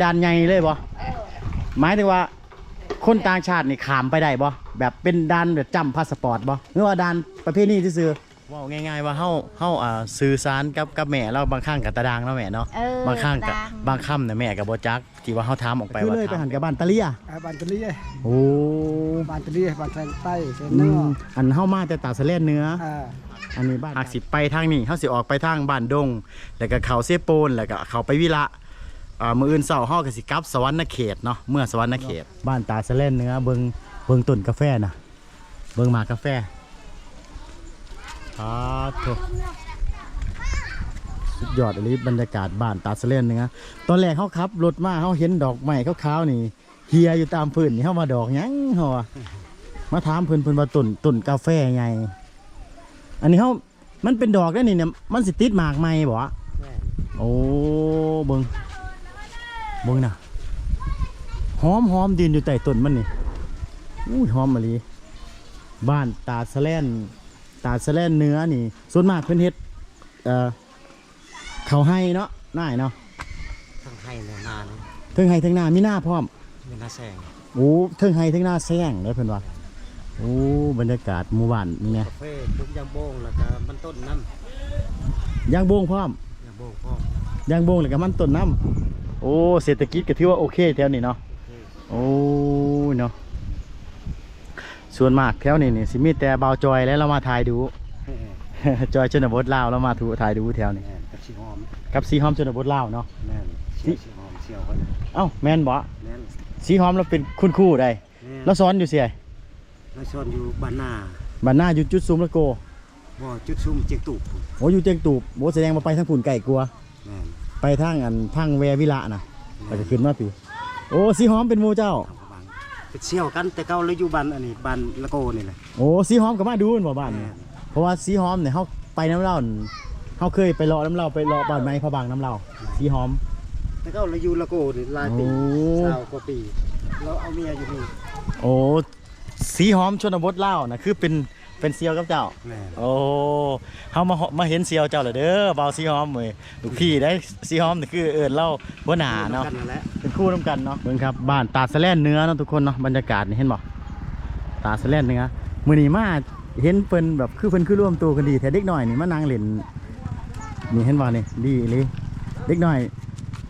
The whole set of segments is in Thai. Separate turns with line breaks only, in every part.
ด่านใหญ่เลยบ่หมายถึงว่า คนต่างชาตินี่ขามไปได้บ่แบบเป็นด่านแบบจำพาสปอร์ตบ่หรือว่าด่านประเภทนี้ซื่อๆเว่าง่ายๆว่าเฮาเฮาอ่าสื่อสารกับกับแม่เราบางครั้งกับตาดางเนาะแม่เนาะ
เออบา
งครั้งกับบ
ตาดาง
บางค่ำเนี่ยแม่กับบ่จักที่ว่าเฮาถามออกไป
คือ
ว่า
เลยไป
ถาม
หันกับบ้านตะเลีย
อ่าบ้านตะลี่
โอ้
บ้านตะลี่บ้านแทงใต้เซน
อื
เนอ
ม
ร์
อันเฮามาแต่ตาสะเลนเนื้อ
อ่า
อันนี้บ้านหากสิไปทางนี้เฮาสิออกไปทางบ้านดง แล้วก็เขาเซโปนแล้วก็เขาไปวิระ อ่ามื้ออื่นเช้าเฮาก็สิกลับสวรรณเขตเนาะเมื่อสวรรณเขต บ้านตาสะเลนเนื้อเบิ่งเบิ่งต้นกาแฟน่ะเบิ่งหมากกาแฟอ่าโถสุดยอดเลยบรรยากาศบ้านตาสะเลนเนื้อตอนแรกเฮาขับรถมาเฮาเห็นดอกไม้ขาวๆนี่เฮียอยู่ตามพื้นนี่เฮามาดอกหยังเฮาอะมาถามเพิ่นเพิ่นว่าต้นต้นกาแฟใหญ่อันนี้เขามันเป็นดอกได้นี่เนี่ยมันสิติดหมากไหมบ่วะโอ้เบิง เบิงนะหอมหอมดินอยู่ใต้ต้นมันนี่อู้ยหอมมะลีบ้านตาสะแลนตาสะแลนเนื้อนี่ ส่วนมากเพิ่นเฮ็ดเอ่อเขาให้เนาะน่ายเนาะ
ทั้งให้ในนาเนาะ
เทิงให้เทิงหน้ามีหน้าพร้อม
เป็นนาแสง
โอ้เทิงให้เทิงหน้าแซงเลยเพิ่นว่าโอ้บรรยากาศหมู่บ้านนี่ไง
กาแฟทุกยางโบงแล้วก็มันต้นน้
ย่างโบงพร้อมำ
ยางโบงพ่อม
ย่างโบงแล้วก็มันต้นน้ำ โอ้เศรษฐกิจก็ถือว่าโอเคแถวนี้เนาะโอ้ยเนาะส่วนมากแถวนี้นี่สิมีแต่เบาวจอยแล้วเรามาถ่ายดูจอยชนบทลาวเรามาถูถ่ายดูแถวนี้
แม่นกับชีหอม
กับสีหอมชนบทลาวเนาะ
แม่นเชี่ยวชีหอมเชี่ยวคน
เอ้าแม่นบ่
แม่น
สีหอมเราเป็นคุณครูได้
แม่น
เราสอนอยู่เสีย
แล้วชอนอยู่บ้านนา
บ้านหน้าอยู่จุดซุมละโก
บ่จุดซุ่มเจียงตูบ
โอ้อยู่เจียงตูบโอ้แสดงมาไปทางผุ่นไก่กลัว
แม่น
ไปทางอันทางแววิละนะแล้วก็ขึ้นมาปีโอ้สีหอมเป็นหมูเจ้า
ทำกระบังเป็นเชี่ยวกันแต่เก่าเลยอยู่บ้านอันนี้บ้านละโกนี่แหละ
โอ้สีหอมก็มาดูนบ่บ้านนี่
แม่น
เพราะว่าสีหอมเนี่ยเขาไปน้ำเล่าน่ะเขาเคยไปเลาะน้ำเล่าไปเลาะบ้านไม้พระบางน้ำเล่าสีหอม
แต่เก่าเลยอยู่ละโกนี่หลายปี
โอ้
สาวกว่าปีเราเอาเมียอยู่นี่
โอ้สีหอมชนบทเล่าวนะคือเป็น เป็นเซียวกับเจ้า
แม่น
โอ้เฮามามาเห็นเซียวเจ้าเลยเด้อเบาสีหอมเว้ยลูกพี่ได้สีหอมนี่คือเอิญเล่าบ่หนาเนาะ
กันั่นแหละ
เป็นคู่น้ำกันเนาะเบิ่งครับบ้านตาดสะแลนเนื้อเนาะทุกคนเนาะบรรยากาศนี่เห็นบ่ตาดสะแลนเนื้อมื้อนี้มาเห็นเพิ่นแบบคือเพิ่นคือร่วมตัวกันดีแต่เด็กน้อยนี่มานั่งเล่นนี่เห็นบ่นี่ดีอีหลีเด็กน้อย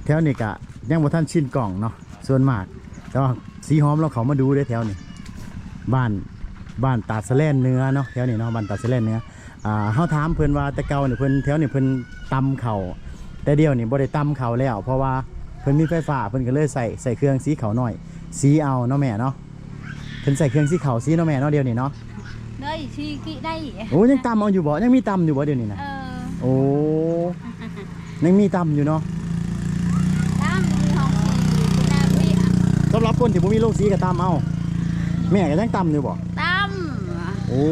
แถวนี้กะยังบ่ทันชินกล่องเนาะส่วนมากแต่ว่าสีหอมเราเขามาดูได้แถวนี้บ้าน บ้านตาดสะแลนเนื้อเนาะแถวนี้เนาะบ้านตาดสะแลนเนื้ออ่าเฮาถามเพิ่นว่าแต่เก่านี่เพิ่นแถวนี้เพิ่นตำเข่าวแต่เดี๋ยวนี้บ่ได้ตำเข่าวแล้ว เพราะว่าเพิ่นมีไฟฟ้าเพิ่นก็เลยใส่ใส่เครื่องสีขาวหน่อย สีเอาเนาะแม่เนาะเพิ่นใส่เครื่องสีขาวสีเนาะแม่เนาะเดี๋ยวนี้เนาะ
đây chi kỹ đây
โอ้ยังตำเอาอยู่บ่ยังมีตำอยู่บ่เดี๋ยวนี้นะ
ờ
โอ้ยังมีตำอยู่เนาะ
đam đi học thì cũng là bị
สำหรับคนที่บ่มีโรคสีก็ตำเอาแม่ก็ยังตำอยู่บ่
tam
โอ้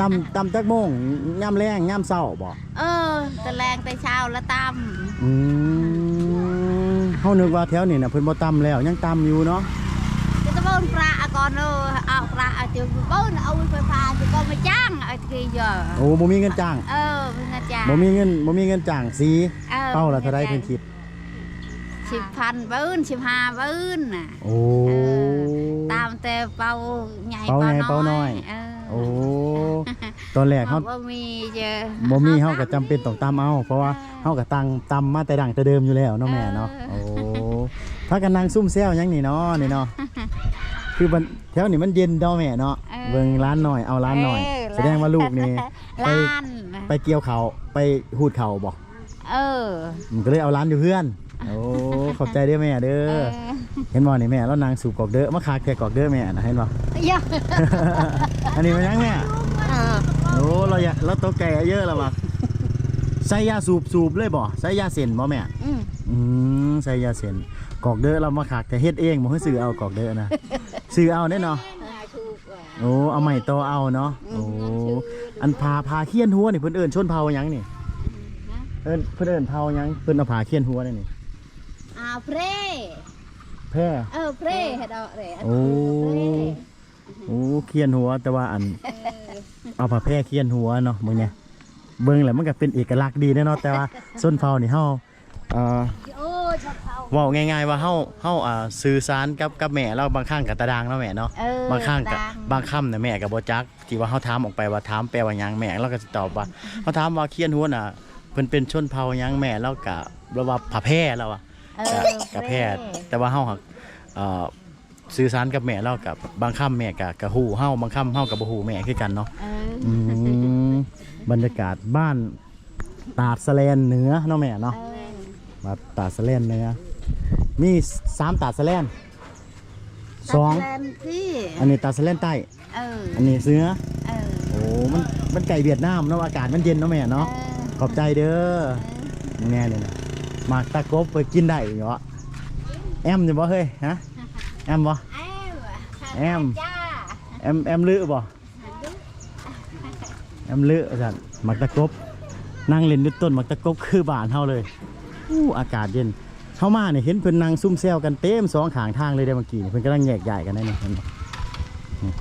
ตำตำจักโมงย่ำแรงย่ำเศร้าบ่
ờ từ làng tới sao là tam
อืมเฮานึกว่าแถวนี้น่ะเพิ่นบ่ตำแล้วยังตำอยู่เนาะ
cái tao bôn ra à con ơ à ra à chứ bôn ôi phải pha chứ con mới chăng à kia giờ
โอ้บ่มีเงินจ้าง
ờ mình là cha
บ่มีเงินบ่มีเงินจ้างสี
ờ
เป้าละเท่าใดเพิ่นคิด
สิบพันบื้นสิบห้าบื้นน่ะ
โอ้
ตามแต่เป่าใหญ่
เป่าใหญ่เป่าน้อย
เออ
โอ้ตอนแรก
เขา
เฮา
บ่มีเจอ
บ่มีเฮาก็จำเป็นต้องตำเอา เพราะว่าเฮาก็ตั้งตำมาแต่ดั้งแต่เดิมอยู่แล้วเนาะแม่เนาะโอ้พากันนั่งซุ่มแซวหยังนี่เนาะนี่เนาะคือมันแถวนี้มันเย็นเนาะแม่เนาะเบิ่งร้านหน่อยเอาร้านหน่อย
เแส
ดงว่าลูกนี่ไป
ล้าน
ไปเกี่ยวเขาวไปหูดเขาวบ่
เออ
มันก็เลยเอาร้านอยู่เพื่อน โอ้ขอบใจเด้อแม่เด้
เอ
อ
อ
เห็นบ่นี่แม่แล้วนางสูบกอกเด้อมาคาแค่กอกเด้อแม่นะเห็นบ่
ย่า
อันนี้มันยังแม่
เออ
โอ้เราอย่าเราตกใจเยอะแล้วบ่ใส่ยาสูบสูบเลยบ่ใส่ยาเส้นบ่แม่
อืม
อืมใส่ยาเส้นกอกเด้อเรามาขากแต่เฮ็ดเองบ่ให้ซื้อเอากอกเด้อนะซื้อเอาแน่เนาะโอ้เอาใหม่โตอเอาเนาะโอ้อันพาพาเคียนหัวนี่เพิ่นเอิ้นชนเผาหยังนี่เอิ้นเพิ่นเอิ้นเผาหยังเพิ่นเอาพาเคียนหัวนี่นี่
อ่าเพร
แพร่
เออเพรเฮ็ดเอาเร
โอ้ โอ้เคียนหัวแต่ว่าอัน เอาผ้าแพร่เคียนหัวเนาะมึงเนี่ยเบิ่งแล้วมันก็เป็นเอกลักษณ์ดีแน่เนาะแต่ว่าส้นเผานี่เฮาเอ่อ
โอ้ยชอบเขา
เว้าง่ายๆว่าเฮาเฮาอ่าสื่อสารกับกับแม่เราบางครั้งกับตาดางเนาะแม่เนาะ
เออบา
งครั้งกับ
ดัง
บางคำน่ะแม่ก็บ่จักที่ว่าเฮาถามออกไปว่าถามแปลว่าหยังแม่เราก็สิตอบว่าเฮาถามว่าเคียนหัวน่ะเพิ่นเป็นชนเผ่าหยังแม่เราก็เราว่าผาแพร่แล้วอะ
เอ
กับ
อ
กับแพทย์ แต่ว่าเฮาหักเอ่อสื่อสารกับแม่เรากับบางคำแม่กับกับฮู้เฮาบางคำเฮากับบ่ฮู้แม่คือกันเนาะ
เออ
อืมบรรยากาศบ้านตาดสะแลนเหนือเนาะแม่เนาะ
เออ
มาตาดสะแลนเหนือมีสามตาดสะแลนสอง
ตัดแลมที่
อันนี้ตาดสะแลนใต้
เออ
อันนี้เสือ
เออ
โอ้มันมันไก่เวียดนามเนาะอากาศมันเย็นเนาะแม่เนาะ ขอบใจเด้อแน่เลยนะ หมากตะกบไปกินได้อยู่เหรอแอมอยู่บ่เฮ้ยฮะแอมบ่
เออ
แอม
จ้า
แอมแอมลือบ่แอมลือสันหมักตะกบนั่งเล่นด้วยต้นหมักตะกบคือบ้านเฮาเลยอู้อากาศเย็นเข้ามาเนี่ยเห็นเพิ่นนั่งซุ่มแซวกันเต็มสองข้างทางเลยได้อเมื่อกี้นี่เพิ่นกำลังแยกย้ายกันได้นี่เห็นบ่นี่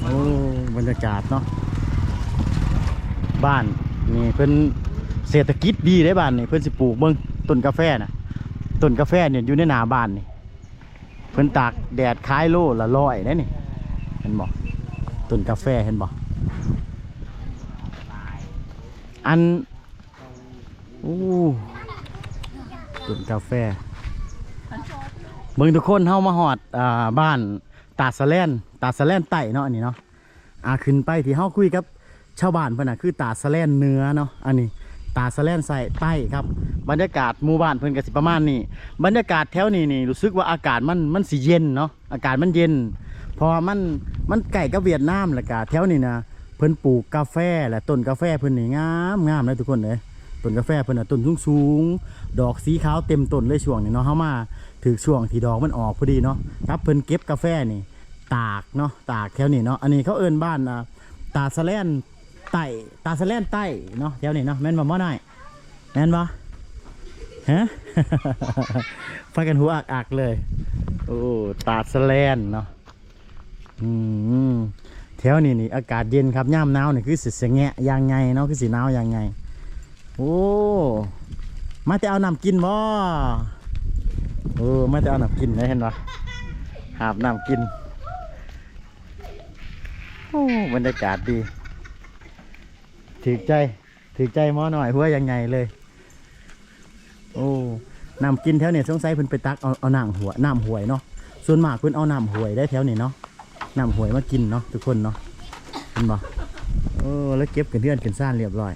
โอ้บรรยากาศเนาะบ้านนี่เพิ่น เศรษฐกิจดีได้บ้านนี่เพิ่นสิปลูกเบิ่งต้นกาแฟน่ะต้นกาแฟเนี่ยอยู่ในหนาบ้านนี่เพิ่นตากแดดคายโลละร้อยได้นี่เห็นบ่ต้นกาแฟเห็นบ่อันอู้ต้นกาแฟเบิ่งทุกคนเฮามาฮอดอ่าบ้านตาสะแลนตาสะแลนใต้เนาะอันนี้เนาะอ่าขึ้นไปที่เฮาคุยกับชาวบ้านเพิ่นน่ะคือตาสะแลนเนื้อเนาะอันนี้ ตาสะแลนใส่ใต้ครับ บรรยากาศหมู่บ้านเพิ่นก็สิประมาณนี้บรรยากาศแถวนี้นี่รู้สึกว่าอากาศมันมันสิเย็นเนาะอากาศมันเย็นพราะว่ามันมันใกล้กับเวียดนามแล้วก็แถวนี้นะเพิ่นปลูกกาแฟและต้นกาแฟเพิ่นนี่งามงามเลยทุกคนเลยต้นกาแฟเพิ่นน่ะต้นสูงสูงๆดอกสีขาวเต็มต้นเลยช่วงนี้เนาะเฮามาถึงช่วงที่ดอกมันออกพอดีเนาะครับเพิ่นเก็บกาแฟนี่ ตากเนาะตากแถวนี้เนาะอันนี้เขาเอิ้นบ้านอ่าตาสะแลน ใต้ตาสะแลนใต้เนาะแถวนี้เนาะแม่นบ่ม่อน้อยแม่นบ่ฮะไฟกันหัวอักเลย โอ้ตาสแลนเนาะอืมแถวนี้นี่อากาศเย็นครับย่ามหนาวนี่คือสิสะแงะยางไงเนาะคือสีหนาวยางไง โอ้มาแต่เอาน้ำกินบ่โอ้มาแต่เอาน้ำกินได้เห็นปะหาบน้ำกินโอ้บรรยากาศดี ถือใจถือใจหมอหน่อยหัวยังไงเลย โอ้น้ำกินแถวเนี่ยสงสัยเพิ่นไปตักเอาเอาน้ำหัวน้ำหวยเนาะส่วนมากเพิ่นเอาน้ำหวยได้แถวนี้เนาะน้ำหวยมากินเนาะทุกคนเนาะเห็นบ่โอ้แล้วเก็บกันเฮือนกันซ่านเรียบร้อย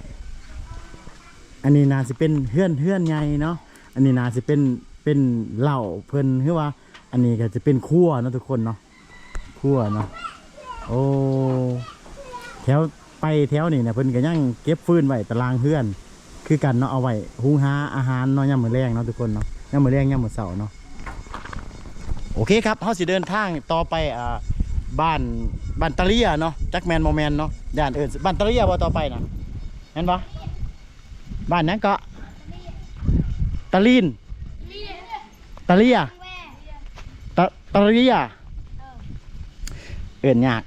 อันนี้นาสิเป็นเฮือนเฮือนใหญ่เนาะอันนี้นาสิเป็นเป็นเหล้าเพิ่นคือว่า อันนี้ก็จะเป็นครัวเนาะทุกคนเนาะครัวเนาะโอ้แถว ไปแถวนี่เนี่ยเพิ่นก็ยังเก็บฟืนไว้ตารางเฮือน คือกันเนาะเอาไว้หุงหาอาหารเนาะยามมื้อแรงเนาะทุกคนเนาะยามมื้อแรงยามมื้อเช้าเนาะโอเคครับเฮาสิเดินทางต่อไปอ่าบ้านบ้านตะเลียเนาะจักแมนโมแมนเนาะย่านเอิ้นบ้านตะเลียบ่ต่อไปนะเห็นบ่บ้านนั้นก็ตะลีนตะเลียตะตะเลีย เอิ้นยาก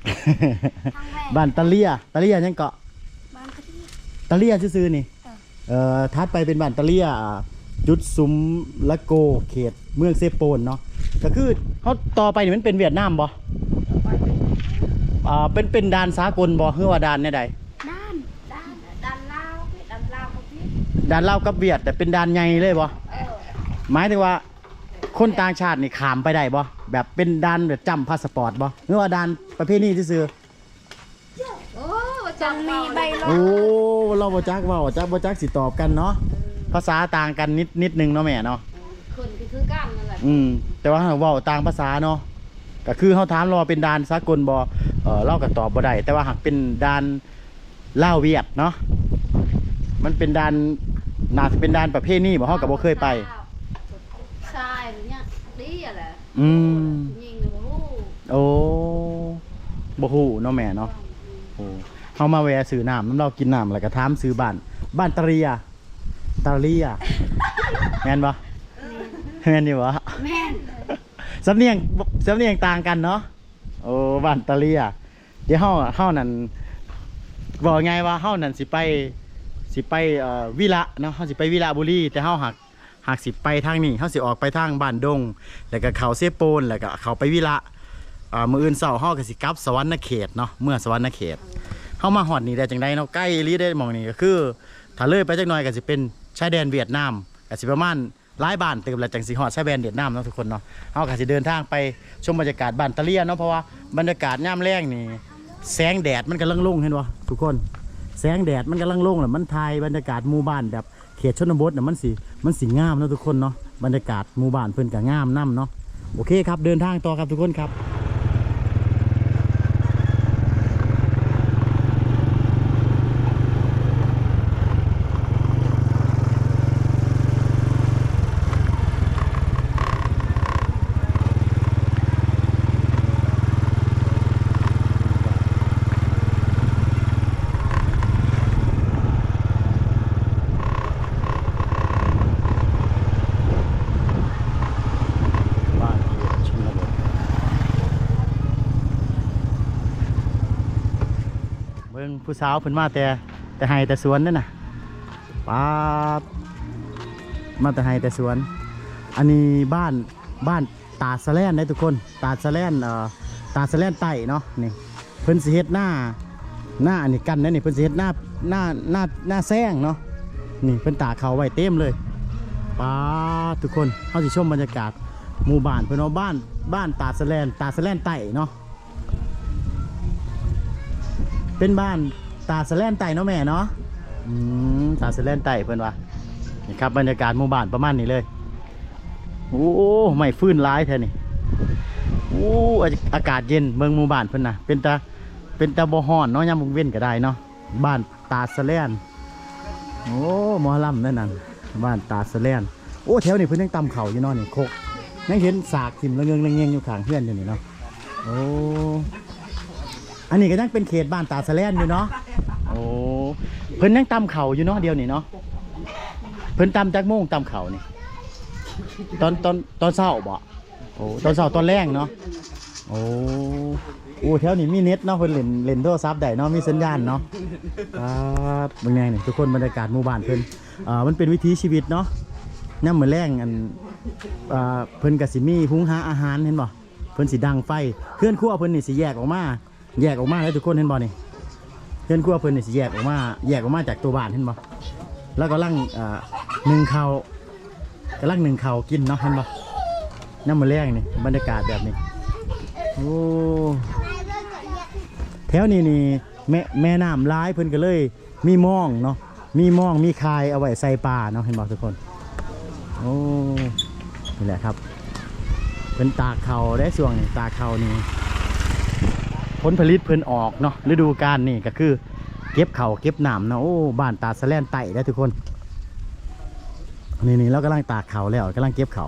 บ้านตะเลียตะเลียยังเกาะ
บ้านกะทิ
ตะเลียซื่อๆนี่เอ่อทัดไปเป็นบ้านตะเลียอ่าจุดซุ้มละโกเขตเมืองเซโปนเนาะก็คือเขาต่อไปนี่มันเป็นเวียดนามบ่อ่าเป็นเป็นด่านสากลบ่หรือว่าด่านแน่ใด
ด้านด้านด้านลาวพี่ด้านลาวกับพี่
ด่านลาวกับเวียดแต่เป็นด่านใหญ่เลยบ่
เออ
หมายถึงว่า คนต่างชาตินี่ขามไปได้บ่แบบเป็นด่านแบบจำพาสปอร์ตบ่หรือว่าด่านประเภทนี้ซื่อ
โอ้จังมีใบ
ๆ
ลอ
โอ้เราบ่จักเว่าจักบ่จักสิตอบกันเนาะภาษาต่างกันนิดนิดนึงเนาะแม่เนาะ
คนก็คือกันนั่นแหละ
อืมแต่ว่าเราเว้าต่างภาษาเนาะก็คือเขาถามเราว่าเป็นดานสากลบเออเราก็ตอบบ่ได้แต่ว่าหากเป็นดานลาวเวียดเนาะมันเป็นดานน่าจะเป็นดานประเภทนี้บ่เฮาก็บ่เคยไป
ใช่หรือเนี่ยดี อะแหละ
อืม
ยิงเลยโอ้โห
โอ้บ่ฮู้เนาะแม่เนาะโอ้เฮามาแวะซื้อน้ำน้ำเรากินน้ำแล้วก็ถามซื้อบ้าน บ้านตะเรียตะเรียแม่นบ่แม่นอยู่บ่
แม่น
สำเนียงสำเนียงต่างกันเนาะโอ้บ้านตะเลียเดี๋ยวเฮาเฮานั่นบอกไงว่าเฮานั่นสิไปสิไปเอ่อวิระเนาะเฮาสิไปวิระบุรีแต่เฮาหัก หากสิไปทางนี้เฮาสิออกไปทางบ้านดง แล้วก็เขาเซโปนแล้วก็เขาไปวิระอ่ามืออื่นเช้าเฮาก็สิกับสวรรณเขตเนาะเมื่อสวรรณเขตเฮามาฮอดนี่ได้จังไดเนาะใกล้อีหลีได้มองนี่ก็คือถ้าเลยไปจักหน่อยก็สิเป็นชายแดนเวียดนามก็สิประมาณหลายบ้านเติมแล้วจังสิฮอดชายแดนเวียดนามเนาะทุกคนเนาะเฮาก็สิเดินทางไปชมบรรยากาศบ้านตะเลียเนาะเพราะว่าบรรยากาศยามแล้งนี่แสงแดดมันกำลังลงเห็นบ่ทุกคน แสงแดดมันกำลังลงแล้วมันถ่ายบรรยากาศหมู่บ้านแบบ เขตชนบทน่ะมันสีมันสีงามเนาะทุกคนเนาะบรรยากาศหมู่บ้านเพิ่นก็งามนํเนาะโอเคครับเดินทางต่อครับทุกคนครับ บ้านชนบท เบิ่งผู้สาวเพิ่นมาแต่แต่ไห้แต่สวนนั่นน่ะป๊าบมาแต่ไห้แต่สวน อันนี้บ้านบ้านตาสะแลนได้ทุกคนตาสะแลนเอ่อตาสะแลนใต้เนาะนี่เพิ่นสิเฮ็ดหน้าหน้าอันนี้กันนะนี่เพิ่นสิเฮ็ดหน้าหน้าหน้าหน้าแซงเนาะนี่เพิ่นตาเขาไว้เต็มเลยป้าทุกคนเขาสิชมบรรยากาศหมู่บ้านเพื่อนเอาบ้านบ้านตาสะแลนตาสะแลนใต้เนาะ เป็นบ้านตาสแลนใต้เนาะแม่เนาะอืมตาสแลนใต้เพื่อนว่านี่ครับบรรยากาศหมู่บ้านประมาณนี้เลยโอ้ไม่ฟื้นร้ายแท้นี่โอ้อากาศเย็นเมืองหมู่บ้านเพื่อนนะเป็นตาเป็นตาบ่ฮ้อนเนาะยามมื้อเว้นก็ได้เนาะบ้านตาสแลนโอ้มอลำนั่นน่ะบ้านตาสแลนโอ้แถวนี้เพิ่อนยังตำเข่าอยู่เนาะนี่โคกยังเห็นสากทิ่มระเงงระเงงอยู่ข้างเพื่อนอยู่นี่เนาะโอ้ อันนี้ก็ยังเป็นเขตบ้านตาสะแลนอยู่เนาะโอ้เพิ่นยังตำเข่าอยู่เนาะเดียวนี่เนาะเพิ่นตำจักโมงตำเข่านี่ตอนตอนตอนเช้าบ่โอ้ตอนเช้าตอนแรงเนาะโอ้โอ้แถวนี้มีเน็ตเนาะเพิ่นเล่นเล่นโทรศัพท์ได้เนาะมีสัญญาณเนาะครับเบิ่งแน่นี่ทุกคนบรรยากาศหมู่บ้านเพิ่นอ่ามันเป็นวิถีชีวิตเนาะย่ำเหมือนแรงอันอ่าเพิ่นกับสิมีหุงหาอาหารเห็นบ่เพิ่นสิดังไฟเพื่อนครัวเพิ่นนี่สิแยกออกมา แยกออกมาแล้วทุกคนเห็นบ่นี่เพื่อนครัวเพิ่นนี่สิแยกออกมา แยกออกมาจากตัวบ้านเห็นบ่แล้วก็ลังอ่าหนึ่งเขากำลังหนึ่งเขากินเนาะเห็นบ่ย่ำมือนแรงนี่บรรยากาศแบบนี้โอ้แถวนี้นี่แม่แม่น้ำร้ายเพิ่นก็เลย มีมองเนาะมีมองมีคายเอาไว้ใส่ปลาเนาะเห็นบอกทุกคนโอ้นี่แหละครับ เป็นตาเขาได้ส่วงนี่ตาเขานี่ ผลผลิตเพิ่นออกเนาะฤดูกาลนี่ก็คือ เก็บเขาเก็บหนามเนาะโอ้บ้านตาสะแลนไต่ได้ทุกคน นี่นี่เรากำลังตากเขาแล้วกำลังเก็บเขา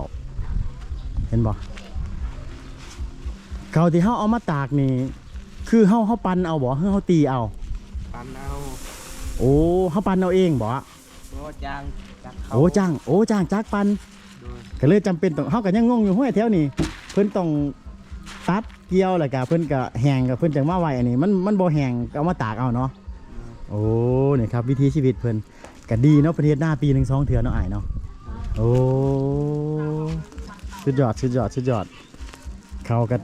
เห็นบ่เขาที่เฮาเอามาตากนี่ คือเฮาเฮาปันเอาบ่เฮาเฮาตีเอา
ปันเอา
โอ้เฮาปันเอาเองบ่
โอ้จางจากเขา
โอ้จ้างโอ้จ้างจักปัน
โดย
ก็เลยจำเป็นต้องเฮาก็ยังงงอยู่ห้วยแถวนี้เพิ่นต้องตัด เกี่ยวแล้วก็เพิ่นก็แหงก็เพิ่นจังมาไว้อันนี้มันมันบ่แหงก็เอามาตากเอาเนาะโอ้เนี่ยครับวิถีชีวิตเพิ่นก็ดีเนาะประเทศหน้าปีหนึ่งสองเทื่อเนาะอ้ายเนาะโอ้สุดยอดสุดยอดสุดยอดเขาก็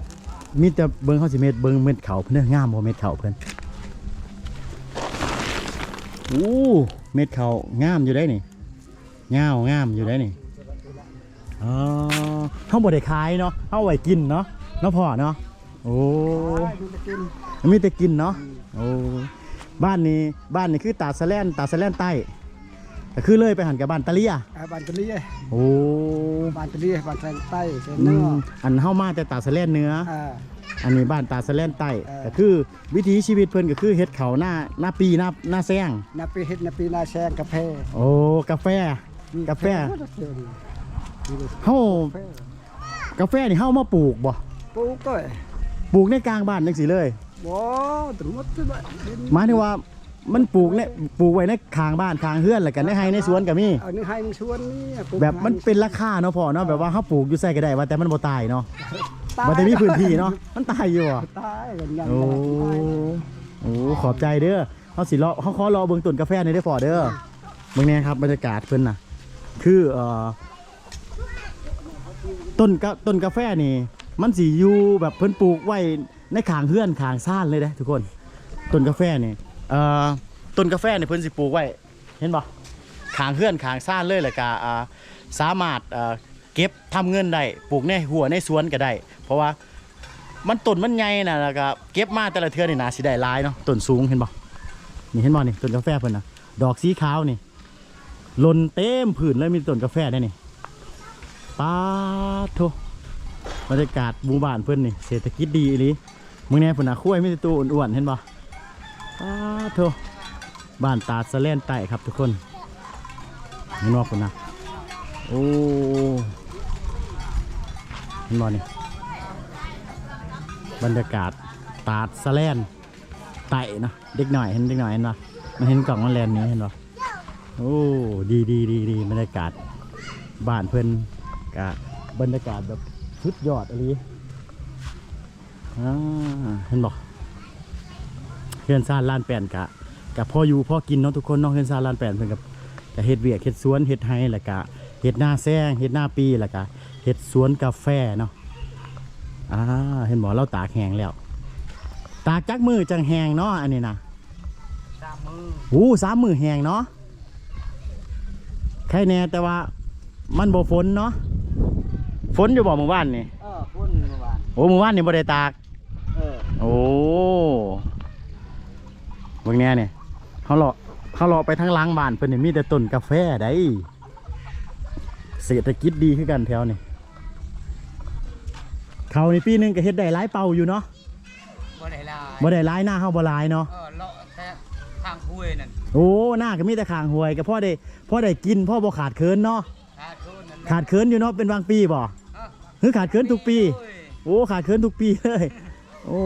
มีแต่เบิ่งเฮาสิเม็ดเบิ่งเม็ดเขาเพิ่นเด้องามบ่เม็ดเขาเพิ่นโอ้เม็ดเขางามอยู่ได้นี่งามงามอยู่ได้นี่อ๋อเขาบ่ได้ขายเนาะเขาเอาไว้กินเนาะเนาะพ่อเนาะ โอ้
ดูจะกิน
มีแต่กินเนาะโอ้บ้านนี้บ้านนี้คือตาดสะแลนตาดสะแลนใต้ก็คือเลยไปหันกับบ้านตะเลีย
อ่าบ้านตะเลีย
โอ้
บ้านตะเลียบ้านแทงใต้เส้น
อื
เนื้อ
มอันเฮามาแต่ตาดสะแลนเหนื้อ
อ่า
อันนี้บ้านตาดสะแลนใต้
เออ
ก็คือวิถีชีวิตเพิ่นก็คือเฮ็ดเขาวหน้าหน้าปีหน้าหน้าแซง
นาปีเฮ็ดนาปีนาแซงกาแฟ
โอ้กาแฟกาแฟเฮา
แฟ
กาแฟนี่เฮามาปลูกบ่
ปลูกก็
ปลูกในกลางบ้านจังซี่เลย
บ่ตรุมดตรุมด
หมายถึงว่ามันปลูกเนี่ยปลูกไว้ในคางบ้านคางเฮือนแล้วกันในไฮในสวนก็มี
เอานี่ให้มึงชวนนี่ปลูก
แบบมันเป็นราคาเนาะพ่อเนาะแบบว่าเขาปลูกอยู่ใส่ก็ได้ว่าแต่มันบ่ตายเนาะมันจะมีพื้นที่เนาะมันตายอยู่อะ
ตายกันยัง
โอ้โอ้ขอบใจเด้อเขาสิรอเขาขอรอเบิ่งต้นกาแฟในอยได้อพ่อเด้อเบิ่งแน่ครับบรรยากาศเพิ่นน่ะ คือเอ่อต้นกะต้นกาแฟนี่ มันสิอยู่แบบเพิ่นปลูกไว้ในขางเฮือนขางซ่านเลยเด้ทุกคนต้นกาแฟนี่เอ่อต้นกาแฟนี่เพิ่นสิปลูกไว้เห็นบ่ขางเฮือนขางซ่านเลยแล้วก็อ่าสามารถเอ่อเก็บทำเงินได้ปลูกในหัวในสวนก็ได้ เพราะว่ามันต้นมันใหญ่น่ะแล้วก็เก็บมาแต่ละเทือนี่น่าสิได้ลายเนาะต้นสูงเห็นบ่นี่เห็นบ่นี่ต้นกาแฟเพิ่นนะดอกสีขาวนี่หล่นเต็มผืนเลยมีต้นกาแฟได้นี่ป้าดโท บรรยากาศหมู่บ้านเพิ่อนนี่เศรษฐกิจดีอลีมึงแน่เพิ่นน่ะคุ้ยมีแต่ตัวอ้วนๆเห็นบ่ป้าดโทบ้านตาสะแลนใต้ครับทุกคนนี่นอกคนนะโอ้เห็นบ่นี่บรรยากาศตาสะแลนใต้เนาะเด็กหน่อยเห็นเด็กหน่อยเห็นปะมันเห็นกล่องมันแลนนี้เห็นปะโอ้ดีดีดีดีบรรยากาศบ้านเพิ่อนกะบรรยากาศแบบ สุดยอดอะไรอ่าเห็นบ่เพื่อนซ่านล้านแปลนกะกับพ่ออยู่พ่อกินเนาะทุกคนเนาะเฮือนซาลานแปดเพิ่นกับกับเฮ็ดเวียกเฮ็ดสวนเฮ็ดไฮแล้วก็เฮ็ดหน้าแซงเฮ็ดหน้าปีแล้วก็เฮ็ดสวนกาแฟเนาะอ่าเห็นบ่เราตากแห้งแล้ว ตากจักมือจังแห้งเนาะอันนี้นะ
สามมือ
โอ้สามมือแห้งเนาะใครแน่แต่ว่ามันบ่ฝนเนาะ ฝนอยู่บ่เมื่อวานนี่
เออพุ่นเมื่อวาน
โอ้เมื่อวานนี่บ่ได้ตาก
เออ
โอ้เบิ่งแน่เนี่ยเขาเลาะเขาเลาะไปทั้งหล้างบ้านเพิ่นนี่มีแต่ต้นกาแฟได้เศรษฐกิจดีขึ้นกันแถวนี่เขาในปีหนึงก็เฮ็ดได้หลายเป่าอยู่เนาะ
บ่ได้ลาย
บ่ได้หลายหน้าเฮาบ่หลายเนาะ
เออเลาะแต่ทางห้วยนั่น
โอ้หน้าก็มีแต่ข้างหวยก็พ่อได้พ่อได้กินพ่อบ่ขาดเคินเนาะ
ขาทุนนั่น
ขาดเคินอยู่เนาะเป็นบางปีบ่ หรือขาดเคินทุกปี โอ้ขาดเคินทุกปีเลย โอ้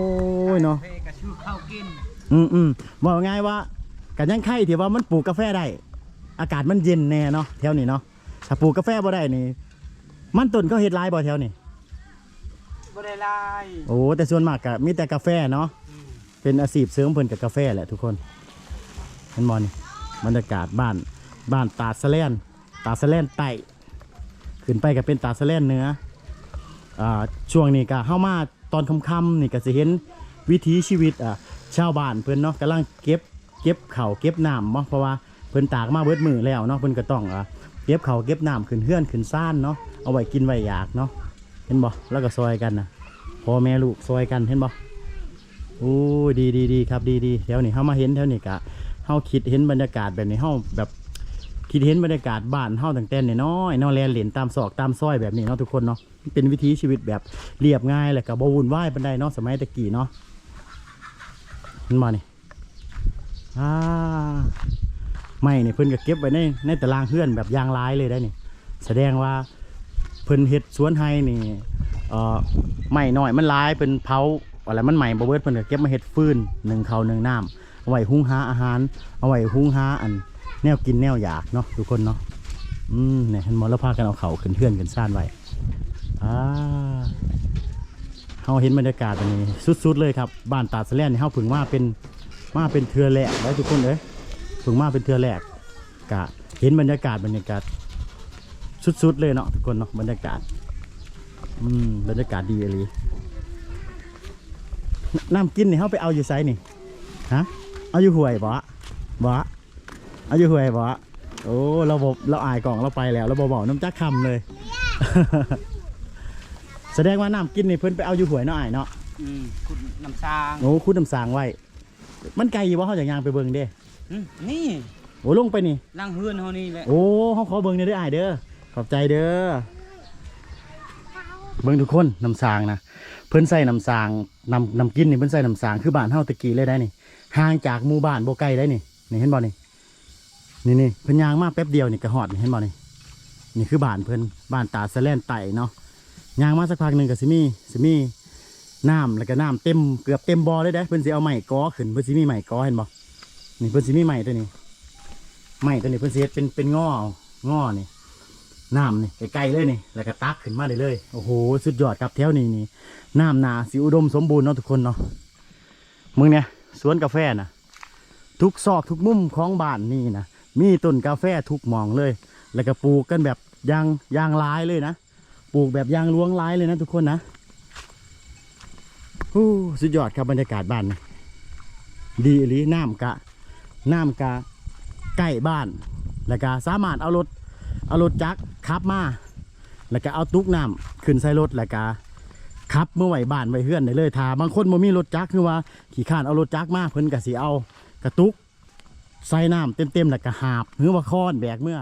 ยเนาะ
เพกระชื่อข้าวกิน
อืมอืมบอกง่ายว่ากันยังไข่ที่ว่ามันปลูกกาแฟได้ อากาศมันเย็นแน่เนาะแถวนี้เนาะถ้าปลูกกาแฟบ่ได้นี่ มันต้นเขาเฮ็ดหลายบ่แถวนี้
บ่ได้ลาย
โอ้แต่ส่วนมากก็มีแต่กาแฟเนาะเป็นอาชีพเสริมเพิ่นกับกาแฟแหละทุกคนเห็นบ่นี่บรรยากาศบ้านบ้านตาดสะแลนตาดสะแลนใต้ขึ้นไปก็เป็นตาดสะแลนเหนือ อ่าช่วงนี้ก็เข้ามาตอนค่ำๆนี่ก็สิเห็นวิถีชีวิตอ่าชาวบ้านเพิ่นเนาะกำลังเก็บเก็บเข้าเก็บน้ำเนาะเพราะว่าเพิ่นตากมาเบิดมือแล้วเนาะเพิ่นก็ต้องอ่าเก็บเข้าเก็บน้ำขึ้นเฮือนขึ้นซ่านเนาะเอาไว้กินไว้อยากเนาะเห็นบ่แล้วก็ซอยกันนะพ่อแม่ลูกซอยกันเห็นบ่โอ้ดีดีดีครับดีดีแถวนี้เฮามาเห็นแถวนี้ก็เฮาคิดเห็นบรรยากาศแบบนี้เฮาแบบ คิดเห็นบรรยากาศบ้านเฮาตั้งแต่น้อยๆเนาะแลนเหรียญตามซอกตามซอยแบบนี้เนาะทุกคนเนาะเป็นวิถีชีวิตแบบเรียบง่ายแหละก็บ่วุ่นวายปานใดเนาะสมัยตะกี้เนาะเห็นบ่นี่อ่าไม่เนี่เพิ่นก็เก็บไว้ในในตารางเฮือนแบบยางร้ายเลยได้นี่แสดงว่าเพิ่นเฮ็ดสวนไฮนี่เอ่อไม่น้อยมันร้ายเป็นเผาอะไรมันใหม่บเบิดเพิ่นก็เก็บมาเฮ็ดฟืนหนึ่งเขาหนึ่งน้ำเอาไว้หุงหาอาหารเอาไว้หุงหาอัน แนวกินแนวอยากเนาะทุกคนเนาะอืมเนี่ยเห็นมอแล้วพากันเอาเขาขึ้นเทือนขึ้นซ่านไว้อ่าเฮาเห็นบรรยากาศแบบนี้สุดๆเลยครับบ้านตาดสแลนนี่เฮาเพิ่งมาเป็นมาเป็นเทือแรกแล้วทุกคนเอ้ยเพิ่งมาเป็นเทือแรกกะเห็นบรรยากาศบรรยากาศสุดๆเลยเนาะทุกคนเนาะบรรยากาศอืมบรรยากาศดีเลยน้ำกินนี่เขาไปเอาอยู่ไซนี่ฮะเอาอยู่ห่วยบ่บ่ เอาอยู่ห่วยบ่โอ้เราบบเราอายกล่องเราไปแล้วเราบบอกน้ำจักคำเลย แสดงว่าน้ำกินนี่เพิ่นไปเอาอยู่ห่วยเนาะอายเนาะ
อืมคุณน้ำซาง
โอ้คุดน้ำสางไว้ มันไกลอยู่ว่าเขาจากยางไปเบิ่งเด้
อืมนี่
โอ้ลงไปนี่
ลังเฮือนเฮานี่แหละ
โอ้เขาขอเบิ้งเนี่อยเด้ออ้ายเด้อขอบใจเด้อเบิ้งทุกคนน้ำสางนะเพิ่นใส่น้ำสางน้ำน้ำกินนี่เพิ่นใส่น้ำสางคือบ้านเฮาตะกี้เลยได้นี่ห่างจากหมู่บ้านบ่ไกลได้นี่นี่เห็นบ่นี่ นี่นี่เพิ่นยางมาแป๊บเดียวนี่ก็ฮอดนี่เห็นบ่นี่นี่คือบ้านเพิ่นบ้านตาสะแลนไตเนาะยางมาสักพักหนึ่งก็สิมีสิมี่น้ำแล้วก็น้ำเต็มเกือบเต็มบ่อเลยเด้เพิ่นสิเอาไม้กอขึ้นเพิ่นสิมีไม้กอเห็นบ่นี่เพิ่นสิมีไม้ตัวนี้ไม้ตัวนี้เพิ่นสิเฮ็ดเป็นเป็นงองอนี่น้ำนี่ไกลๆเลยนี่แล้วก็ตักขึ้นมาได้เลยโอ้โหสุดยอดครับแถวนี้นี่น้ำนาสิอุดมสมบูรณ์เนาะทุกคนเนาะมึงเนี่ยสวนกาแฟนะทุกซอกทุกมุมของบ้านนี่นะ มีต้นกาแฟทุกหมองเลย แล้วก็ปลูกกันแบบยางยางลายเลยนะ ปลูกแบบยางล้วงร้ายเลยนะทุกคนนะฮู้สุดยอดครับบรรยากาศบ้านนี่ดีอีหลีน้ำกะ น้ำกะใกล้บ้าน แล้วก็สามารถเอารถเอารถจักรขับมา แล้วก็เอาตุ๊กน้ำขึ้นใส่รถแล้วก็ขับเมื่อไหวบ้านไว้เฮือนได้เลยถ้าบางคนบ่มีรถจักรคือว่าขี่ข้านเอารถจักรมาเพิ่นก็สิเอากระตุก ใส่น้ำเต็มๆแล้วก็หาบหรือว่าค้อนแบกเมื่อ